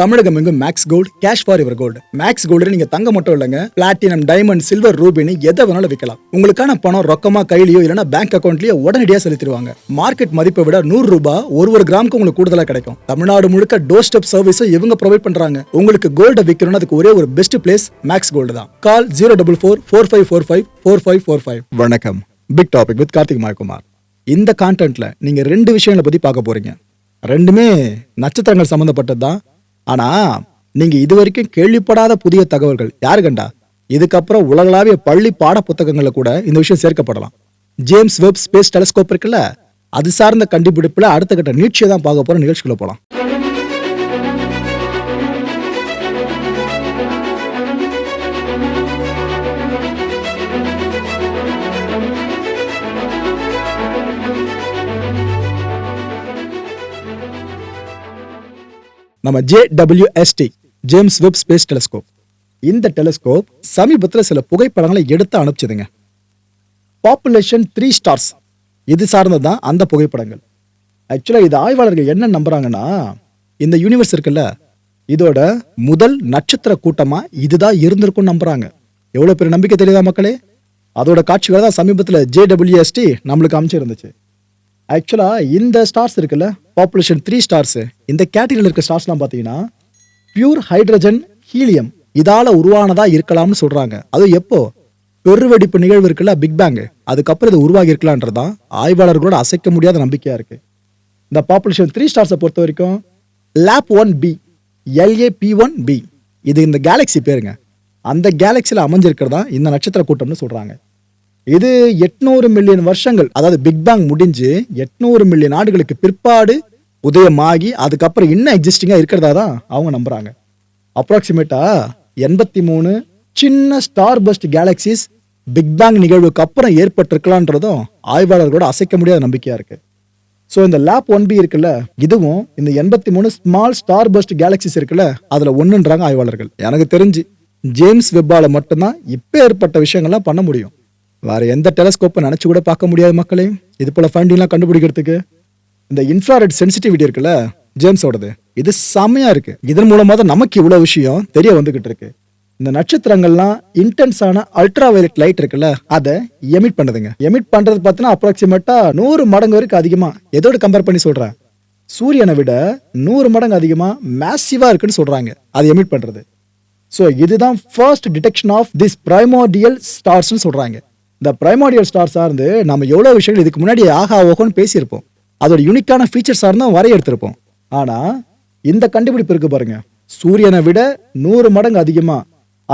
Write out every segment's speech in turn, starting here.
தமிழகம் எங்கும் maths gold cash for இவர் gold maths gold நீங்க தங்க மட்டும் இல்லைங்க. பிளாட்டினம் டைமண்ட் சில்வர் ரூபினி எதை வேணாலும் விற்கலாம் உங்களுக்கான பணம் ரொக்கமா கையிலயோ இல்லைன்னா பேங்க் அக்கௌண்ட்லயோ உடனடியாக செலுத்திடுவாங்க. மார்க்கெட் மதிப்பை விட நூறு ரூபாய் ஒரு ஒரு கிராமுக்கு உங்களுக்கு கூடுதலா கிடைக்கும். தமிழ்நாடு முழுக்க டோர் ஸ்டெப் சர்வீஸும் இவங்க ப்ரொவைட் பண்றாங்க. உங்களுக்கு கோல்ட விற்கணும்னு அதுக்கு ஒரே ஒரு பெஸ்ட் பிளேஸ் மேக்ஸ் கோல்டு தான். Call zero double four four five four five four five four five வணக்கம். Big topic with Karthik Mayakumar இந்த கான்டென்ட்ல நீங்க ரெண்டு விஷயங்களை பத்தி பார்க்க போறீங்க. ரெண்டுமே நட்சத்திரங்கள் சம்பந்தப்பட்டது தான். ஆனா நீங்க இது வரைக்கும் கேள்விப்படாத புதிய தகவல்கள் யாரு கண்டா? இதுக்கப்புறம் உலகளாவிய பள்ளி பாட புத்தகங்கள்ல கூட இந்த விஷயம் சேர்க்கப்படலாம். ஜேம்ஸ் வெப் ஸ்பேஸ் டெலஸ்கோப் இருக்குல்ல அது சார்ந்த கண்டுபிடிப்புல அடுத்த கட்ட நீட்சியை தான் பார்க்க போற நிகழ்ச்சிக்குள்ள போலாம். நம்ம JWST James Webb space telescope இந்த டெலஸ்கோப் சமீபத்தில் சில புகைப்படங்களை எடுத்து அனுப்பிச்சதுங்க. பாப்புலேஷன் த்ரீ ஸ்டார்ஸ் இது சார்ந்தது தான் அந்த புகைப்படங்கள். ஆக்சுவலாக இது ஆய்வாளர்கள் என்ன நம்புறாங்கன்னா இந்த யூனிவர்ஸ் இருக்குல்ல இதோட முதல் நட்சத்திர கூட்டமாக இதுதான் இருந்திருக்கும்னு நம்புறாங்க. எவ்வளோ பெரிய நம்பிக்கை தெரியுதா மக்களே? அதோட காட்சிகள் தான் சமீபத்தில் ஜேடபிள்யூஎஸ்டி நம்மளுக்கு அமைச்சிருந்துச்சு ஆக்சுவலாக இந்த ஸ்டார்ஸ் இருக்குல்ல பாப்புலேஷன் த்ரீ ஸ்டார்ஸ் இந்த கேட்டகரியில் இருக்க ஸ்டார்ஸ்லாம் பார்த்தீங்கன்னா பியூர் ஹைட்ரஜன் ஹீலியம் இதால் உருவானதாக இருக்கலாம்னு சொல்கிறாங்க அது எப்போ? பெருவெடிப்பு நிகழ்வு இருக்குல்ல பிக் பேங்கு அதுக்கப்புறம் இது உருவாகி இருக்கலான்றதான் ஆய்வாளர்களோட அசைக்க முடியாத நம்பிக்கையாக இருக்கு. இந்த பாப்புலேஷன் த்ரீ ஸ்டார்ஸை பொறுத்த வரைக்கும் lap one B L A B one B இது இந்த கேலக்ஸி பேருங்க. அந்த கேலக்சியில் அமைஞ்சிருக்கிறதா இந்த நட்சத்திர கூட்டம்னு சொல்கிறாங்க இது எட்நூறு மில்லியன் வருஷங்கள். அதாவது பிக் பேங் முடிஞ்சு எட்நூறு மில்லியன் ஆண்டுகளுக்கு பிற்பாடு உதயமாகி அதுக்கப்புறம் இன்னும் எக்ஸிஸ்டிங்காக இருக்கிறதா தான் அவங்க நம்புறாங்க. அப்ராக்சிமேட்டா எண்பத்தி மூணு சின்ன star burst galaxies big bang நிகழ்வுக்கு அப்புறம் ஏற்பட்டிருக்கலான்றதும் ஆய்வாளர்களோட அசைக்க முடியாத நம்பிக்கையாக இருக்குது ஸோ இந்த லேப் ஒன் பி இருக்குல்ல இதுவும் இந்த எண்பத்தி மூணு ஸ்மால் ஸ்டார் பஸ்ட் கேலக்சிஸ் இருக்குல்ல அதில் ஒன்றுன்றாங்க ஆய்வாளர்கள். எனக்கு தெரிஞ்சு ஜேம்ஸ் வெப்பால் மட்டும்தான் இப்போ ஏற்பட்ட விஷயங்கள்லாம் பண்ண முடியும். வேற எந்த டெலஸ்கோப்பை நினச்சி கூட பார்க்க முடியாது மக்களே. இது போல் ஃபண்டிங்லாம் கண்டுபிடிக்கிறதுக்கு இந்த இன்ஃப்ராரெட் சென்சிட்டிவிட்டி இருக்குல்ல ஜேம்ஸோடது இது செம்மையாக இருக்குது இதன் மூலமாக தான் நமக்கு இவ்வளோ விஷயம் தெரிய வந்துக்கிட்டு இருக்கு. இந்த நட்சத்திரங்கள்லாம் இன்டென்ஸான அல்ட்ரா வயலட் லைட் இருக்குல்ல அதை எமிட் பண்ணுதுங்க. எமிட் பண்ணுறது பார்த்தீங்கன்னா அப்ராக்சிமேட்டாக நூறு மடங்கு வரைக்கும் அதிகமாக எதோடு கம்பேர் பண்ணி சொல்கிறேன் சூரியனை விட நூறு மடங்கு அதிகமாக மேசிவாக இருக்குன்னு சொல்கிறாங்க அது எமிட் பண்ணுறது ஸோ இதுதான் first detection of this primordial ஸ்டார்ஸ்னு சொல்கிறாங்க இந்த பிரைமோடியல் ஸ்டார் சார்ந்து நம்ம எவ்வளோ விஷயங்கள் இதுக்கு முன்னாடி ஆகா ஓகோன்னு பேசியிருப்போம். அதோட யூனிக்கான ஃபீச்சர் சார்ந்து வரையறுத்திருப்போம். ஆனால் இந்த கண்டுபிடிப்பு இருக்கு பாருங்க. சூரியனை விட நூறு மடங்கு அதிகமாக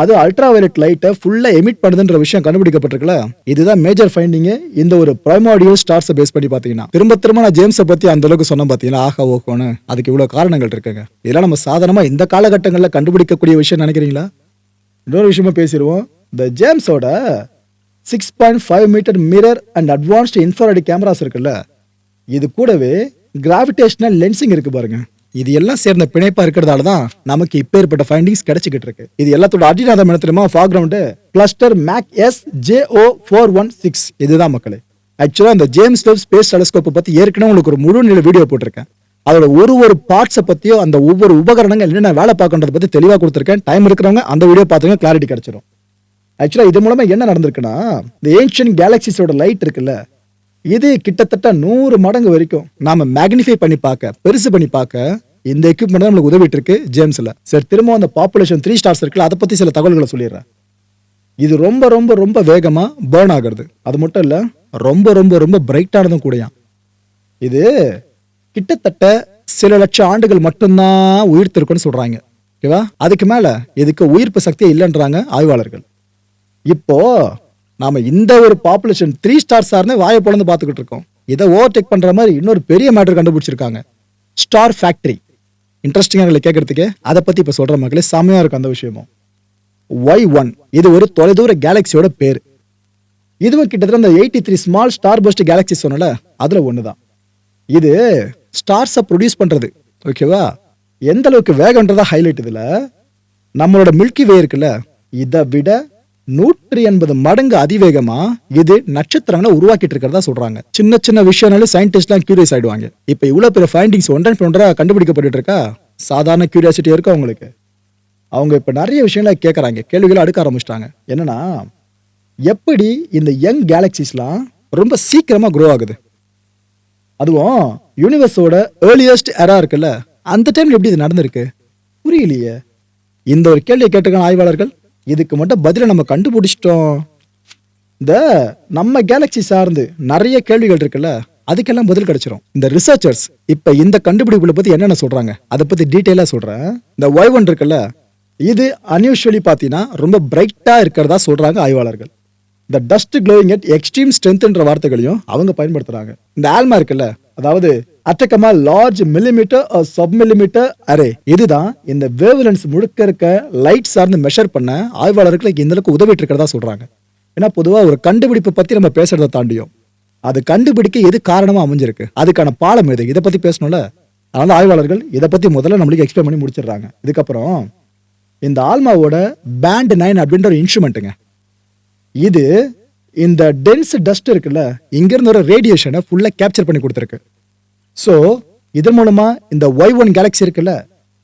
அது அல்ட்ரா வயலட் லைட்டை ஃபுல்லாக எமிட் பண்ணுதுன்ற விஷயம் கண்டுபிடிக்கப்பட்டிருக்கல இதுதான் மேஜர் ஃபைண்டிங்கு இந்த ஒரு ப்ரைமாடியல் ஸ்டார்ஸை பேஸ் பண்ணி பார்த்தீங்கன்னா. திரும்ப திரும்ப நான் ஜேம்ஸை பற்றி அந்த அளவுக்கு சொன்ன பார்த்தீங்கன்னா ஆஹா ஓகோன்னு. அதுக்கு இவ்வளோ காரணங்கள் இருக்குங்க. இதெல்லாம் நம்ம சாதாரணமாக இந்த காலகட்டங்களில் கண்டுபிடிக்கக்கூடிய விஷயம் நினைக்கிறீங்களா? இன்னொரு விஷயமா பேசிடுவோம். இந்த ஜேம்ஸோட six point five metre mirror and advanced infrared cameras இருக்குல்ல? இது கூடவே கிராவிடேஷனல் லென்சிங் இருக்கு பாருங்க. இது எல்லாம் சேர்ந்த பிணைப்பா இருக்கிறதால தான் நமக்கு இப்ப ஏற்பட்ட ஃபைண்டிங்ஸ் கிடைச்சிக்கிட்டு இருக்கு. இது எல்லாத்தோட அடிநாதம் என்ன தெரியுமா? Foreground cluster mac S J O four one six இதுதான் மக்களே. ஆக்சுவலாக இந்த ஜேம்ஸ் வெப் ஸ்பேஸ் டெலஸ்கோப்பை பற்றி ஏற்கனவே உங்களுக்கு ஒரு முழு நிலை வீடியோ போட்டிருக்கேன். அதோட ஒரு ஒரு பார்ட்ஸை பற்றியும் அந்த ஒவ்வொரு உபகரணங்கள் என்னென்ன வேலை பார்க்கன்றத பற்றி தெளிவாக கொடுத்துருக்கேன். டைம் இருக்கிறவங்க அந்த வீடியோ பார்த்துங்க கிளாரிட்டி கிடைச்சிடும் ஆக்சுவலாக இது மூலமாக என்ன நடந்திருக்குன்னா இந்த ஏன்ஷியன் கேலக்சிஸோட லைட் இருக்குல்ல இது கிட்டத்தட்ட நூறு மடங்கு வரைக்கும் நாம மேக்னிஃபை பண்ணி பார்க்க பெருசு பண்ணி பார்க்க இந்த எக்யூப்மெண்ட் நம்மளுக்கு உதவிட்டு இருக்கு ஜேம்ஸ்ல. சரி திரும்ப அந்த பாப்புலேஷன் த்ரீ ஸ்டார்ஸ் இருக்குல்ல அதை பத்தி சில தகவல்களை சொல்லிடுறேன். இது ரொம்ப ரொம்ப ரொம்ப வேகமா பேர்ன் ஆகிறது. அது மட்டும் இல்ல ரொம்ப ரொம்ப ரொம்ப பிரைட்டானதும் கூடயாம் இது கிட்டத்தட்ட சில லட்சம் ஆண்டுகள் மட்டும்தான் உயிர்த்திருக்குன்னு சொல்றாங்க. ஓகேவா? அதுக்கு மேல இதுக்கு உயிர்ப்பு சக்தியே இல்லைன்றாங்க ஆய்வாளர்கள். இப்போ நாம இந்த ஒரு பாப்புலேஷன் த்ரீ ஸ்டார் சார்னு வாயை பொழந்து பார்த்துக்கிட்டு இருக்கோம். இதை ஓவர்டேக் பண்ற மாதிரி இன்னொரு பெரிய மேட்டர் கண்டுபிடிச்சிருக்காங்க. ஸ்டார் ஃபேக்டரி இன்ட்ரெஸ்டிங்காக இல்லை கேட்கறதுக்கு அதை பத்தி இப்ப சொல்ற மக்களே செமையா இருக்கும் அந்த விஷயமும். ஒய் ஒன் இது ஒரு தொலைதூர கேலக்சியோட பேர். இதுவும் கிட்டத்தட்ட அந்த eighty three small star burst galaxy சொன்னல அதுல தான் இது ஸ்டார்ஸை ப்ரொடியூஸ் பண்றது. ஓகேவா எந்த அளவுக்கு வேகன்றதா ஹைலைட் இதில்? நம்மளோட மில்கி வே இருக்குல்ல? இதை விட நூற்றி எண்பது மடங்கு அதிவேகமா இது நட்சத்திரங்களை உருவாக்கிட்டு இருக்கிறதா சொல்றாங்க. சின்ன சின்ன விஷயம்னாலும் சயின்டிஸ்ட்லாம் கியூரியஸ் ஆயிடுவாங்க. இப்ப இவ்வளவு பெரிய ஃபைண்டிங்ஸ் ஒன்றன் ஒன்றா கண்டுபிடிக்கப்பட்டு இருக்கா சாதாரண கியூரியாசிட்டி இருக்கும் அவங்களுக்கு அவங்க இப்போ நிறைய விஷயங்களை கேட்குறாங்க கேள்விகளை அடுக்க ஆரம்பிச்சிட்டாங்க. என்னன்னா எப்படி இந்த யங் கேலக்சிஸ்லாம் ரொம்ப சீக்கிரமாக க்ரோ ஆகுது? அதுவும் யூனிவர்ஸோட ஏர்லியஸ்ட் எரா இருக்குல்ல அந்த டைம்ல எப்படி இது நடந்திருக்கு? புரியலையே. இந்த ஒரு கேள்வியை கேட்டுக்கான ஆய்வாளர்கள். இதுக்கு மட்டும் பதிலை நம்ம கண்டுபிடிச்சிட்டோம். இந்த நம்ம கேலக்ஸி சார்ந்து நிறைய கேள்விகள் இருக்குல்ல அதுக்கெல்லாம் பதில் கிடைச்சிரும். இந்த ரிசர்ச்சர்ஸ் இப்ப இந்த கண்டுபிடிப்புல பத்தி என்னென்ன சொல்றாங்க? அதை பத்தி டீட்டெயிலா சொல்றேன். இந்த ஒய் ஒன் இருக்குல்ல இது அன்யூஷுவலி பார்த்தீங்கன்னா ரொம்ப பிரைட்டா இருக்கிறதா சொல்றாங்க ஆய்வாளர்கள். இந்த டஸ்ட் க்ளோயிங் அட் எக்ஸ்ட்ரீம் ஸ்ட்ரென்த்ன்ற வார்த்தைகளையும் அவங்க பயன்படுத்துறாங்க. இந்த ஆல்மா இருக்குல்ல அதாவது Atacama large millimetre sub millimetre array இதுதான் இந்த வேவ்லென்ஸ் முழுக்க இருக்க லைட் சார்ந்து மெஷர் பண்ண ஆய்வாளர்களுக்கு இந்த அளவுக்கு உதவிட்டு இருக்கிறதா சொல்றாங்க. ஏன்னா பொதுவாக ஒரு கண்டுபிடிப்பு பத்தி நம்ம பேசுறதை தாண்டியும். அது கண்டுபிடிக்க எது காரணமா அமைஞ்சிருக்கு? அதுக்கான பாலம் எது? இதை பத்தி பேசணும்ல? அதனால ஆய்வாளர்கள் இதை பத்தி முதல்ல நம்மளுக்கு எக்ஸ்பிளைன் பண்ணி முடிச்சிடுறாங்க. இதுக்கப்புறம் இந்த ஆல்மாவோட பேண்ட் நைன் அப்படின்ற ஒரு இன்ஸ்ட்ருமெண்ட்டுங்க இது இந்த டென்ஸ் டஸ்ட் இருக்குல்ல இங்கிருந்து ஒரு ரேடியேஷனை ஃபுல்லாக கேப்சர் பண்ணி கொடுத்துருக்கு. ஸோ இதன் மூலமா இந்த ஒய் ஒன் கேலக்ஸி இருக்குல்ல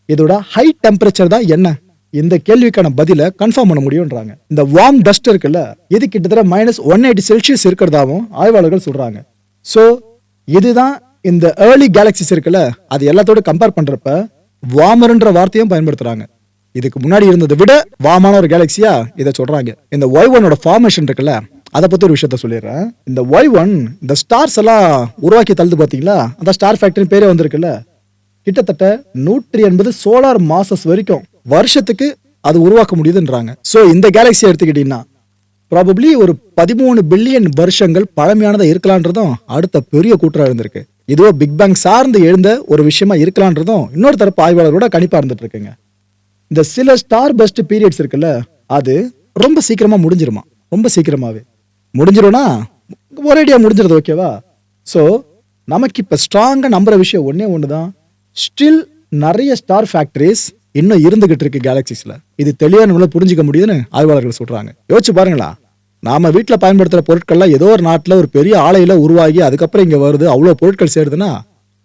இதோட ஹை டெம்பரேச்சர் தான் என்ன? இந்த கேள்விக்கான பதிலை கன்ஃபார்ம் பண்ண முடியும்ன்றாங்க. இந்த வார்ம் டஸ்ட் இருக்குல்ல இது கிட்டத்தட்ட மைனஸ் ஒன் எயிட்டி செல்சியஸ் இருக்கிறதாவும் ஆய்வாளர்கள் சொல்றாங்க. ஸோ இதுதான் இந்த ஏர்லி கேலக்சிஸ் இருக்குல்ல அது எல்லாத்தோட கம்பேர் பண்றப்ப வார்மர்ன்ற வார்த்தையும் பயன்படுத்துறாங்க. இதுக்கு முன்னாடி இருந்ததை விட வாமான ஒரு கேலக்சியா இதை சொல்றாங்க. இந்த ஒய் ஒனோட ஃபார்மேஷன் இருக்குல்ல அதை பற்றி ஒரு விஷயத்த சொல்லிடுறேன். இந்த ஒய் ஒன் இந்த ஸ்டார்ஸ் எல்லாம் உருவாக்கி தள்ளுது பார்த்தீங்களா அந்த ஸ்டார் ஃபேக்டரின்னு பேரே வந்திருக்குல்ல. கிட்டத்தட்ட நூற்றி எண்பது சோலார் மாசஸ் வரைக்கும் வருஷத்துக்கு அது உருவாக்க முடியுதுன்றாங்க. ஸோ இந்த கேலக்ஸி எடுத்துக்கிட்டீங்கன்னா ப்ராபப்ளி ஒரு பதிமூணு பில்லியன் வருஷங்கள் பழமையானதாக இருக்கலான்றதும் அடுத்த பெரிய கூற்றாக இருந்திருக்கு. இதுவோ பிக் பேங் சார்ந்து எழுந்த ஒரு விஷயமா இருக்கலான்றதும் இன்னொரு தரப்பு ஆய்வாளரோட கணிப்பாக இருந்துட்டு இருக்குங்க இந்த சில ஸ்டார் பெஸ்ட் பீரியட்ஸ் இருக்குல்ல அது ரொம்ப சீக்கிரமாக முடிஞ்சிருமா? ரொம்ப சீக்கிரமாகவே முடிஞ்சிடும்னா ஒரேடியாக முடிஞ்சிருது ஓகேவா ஸோ நமக்கு இப்போ ஸ்ட்ராங்காக நம்புற விஷயம் ஒன்றே ஒன்று தான் ஸ்டில் நிறைய ஸ்டார் ஃபேக்டரிஸ் இன்னும் இருந்துகிட்டு இருக்கு கேலக்சிஸில் இது தெளிவாக நம்மளால் புரிஞ்சுக்க முடியுதுன்னு ஆய்வாளர்கள் சொல்கிறாங்க யோசிச்சு பாருங்களா. நாம வீட்டில் பயன்படுத்துகிற பொருட்கள்லாம் ஏதோ ஒரு நாட்டில் ஒரு பெரிய ஆலையில் உருவாகி அதுக்கப்புறம் இங்கே வருது அவ்வளோ பொருட்கள் சேருதுன்னா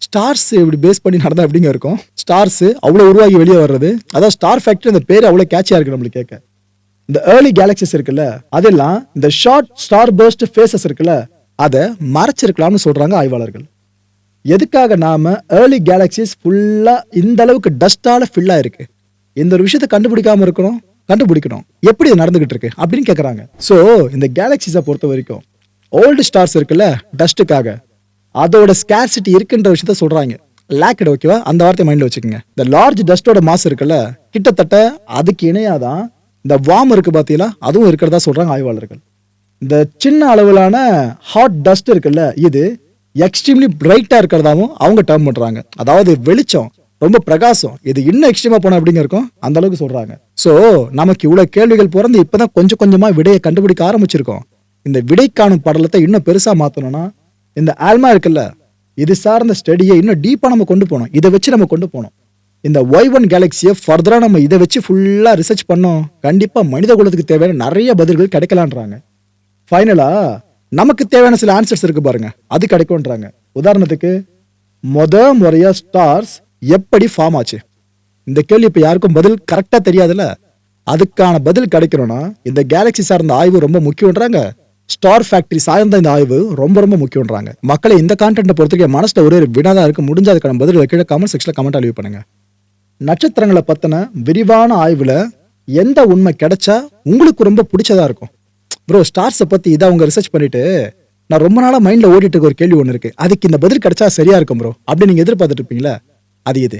ஸ்டார்ஸ் இப்படி பேஸ் பண்ணி நடந்தா எப்படிங்க இருக்கும்? ஸ்டார்ஸ் அவ்வளோ உருவாகி வெளியே வர்றது. அதாவது ஸ்டார் ஃபேக்டரி அந்த பேர் அவ்வளோ கேட்சியாக இருக்கு நம்மளுக்கு கேட்க. இந்த ஏர்லி கேலக்சிஸ் இருக்குல்ல அதெல்லாம் இந்த ஷார்ட் ஸ்டார் பர்ஸ்ட் ஃபேசஸ் இருக்குல்ல அதை மறைச்சிருக்கலாம்னு சொல்றாங்க ஆய்வாளர்கள். எதுக்காக நாம ஏர்லி கேலக்சிஸ் ஃபுல்லா இந்த அளவுக்கு டஸ்டால ஃபில் ஆயிருக்கு? இந்த ஒரு விஷயத்தை கண்டுபிடிக்காம இருக்கணும் கண்டுபிடிக்கணும். எப்படி இது நடந்துகிட்டு இருக்கு அப்படின்னு கேக்குறாங்க. ஸோ இந்த கேலக்சிஸை பொறுத்த வரைக்கும் ஓல்டு ஸ்டார்ஸ் இருக்குல்ல டஸ்ட்டுக்காக அதோட ஸ்கேர்சிட்டி இருக்குன்ற விஷயத்த சொல்றாங்க. லேக்கட் ஓகேவா அந்த வார்த்தை மைண்ட்ல வச்சுக்கோங்க. இந்த லார்ஜ் டஸ்டோட மாஸ் இருக்குல்ல கிட்டத்தட்ட அதுக்கு இணையாதான் இந்த வார்ம் இருக்கு பார்த்தீங்களா அதுவும் இருக்கிறதா சொல்றாங்க ஆய்வாளர்கள். இந்த சின்ன அளவிலான ஹாட் டஸ்ட் இருக்குல்ல இது எக்ஸ்ட்ரீம்லி பிரைட்டா இருக்கிறதாவும் அவங்க டேர்ம் பண்றாங்க. அதாவது வெளிச்சம் ரொம்ப பிரகாசம் இது இன்னும் எக்ஸ்ட்ரீமா போன அப்படிங்க இருக்கும்? அந்த அளவுக்கு சொல்றாங்க. சோ நமக்கு இவ்வளவு கேள்விகள் பிறந்து இப்பதான் கொஞ்சம் கொஞ்சமா விடையை கண்டுபிடிக்க ஆரம்பிச்சிருக்கோம். இந்த விடை காணும் படலத்தை இன்னும் பெருசா மாத்தணும்னா இந்த ஆல்மா இருக்குல்ல இது சார்ந்த ஸ்டடியை இன்னும் டீப்பா நம்ம கொண்டு போனோம் இதை வச்சு நம்ம கொண்டு போனோம் இந்த ஒய் ஒன் கேலக்சியை ஃபர்தராக நம்ம இதை வச்சு ஃபுல்லாக ரிசர்ச் பண்ணோம். கண்டிப்பாக மனித குலத்துக்கு தேவையான நிறைய பதில்கள் கிடைக்கலான்றாங்க. ஃபைனலாக நமக்கு தேவையான சில ஆன்சர்ஸ் இருக்குது பாருங்க. அது கிடைக்கும்ன்றாங்க. உதாரணத்துக்கு மொத முறையாக ஸ்டார்ஸ் எப்படி ஃபார்ம் ஆச்சு? இந்த கேள்வி இப்போ யாருக்கும் பதில் கரெக்டாக தெரியாதுல்ல? அதுக்கான பதில் கிடைக்கணும்னா இந்த கேலக்ஸி சார்ந்த ஆய்வு ரொம்ப முக்கியன்றாங்க ஸ்டார் ஃபேக்டரி சார்ந்த இந்த ஆய்வு ரொம்ப ரொம்ப முக்கியன்றாங்க மக்களை இந்த கான்டென்ட்டை பொறுத்தவரைக்கும் மனசில் ஒரே ஒரு வினாதான் இருக்கு. முடிஞ்ச அதுக்கான பதில் கீழே கமெண்ட் செக்ஷனில் கமெண்ட் அழிவு பண்ணுங்க. நட்சத்திரங்களை பற்றின விரிவான ஆய்வில் எந்த உண்மை கிடைச்சா உங்களுக்கு ரொம்ப பிடிச்சதா இருக்கும்? ப்ரோ ஸ்டார்ஸை பற்றி இதை அவங்க ரிசர்ச் பண்ணிட்டு நான் ரொம்ப நாளாக மைண்டில் ஓடிட்டு இருக்க ஒரு கேள்வி ஒன்று இருக்குது அதுக்கு இந்த பதில் கிடைச்சா சரியா இருக்கும் ப்ரோ அப்படி நீங்கள் எதிர்பார்த்துட்டு இருப்பீங்களா அது இது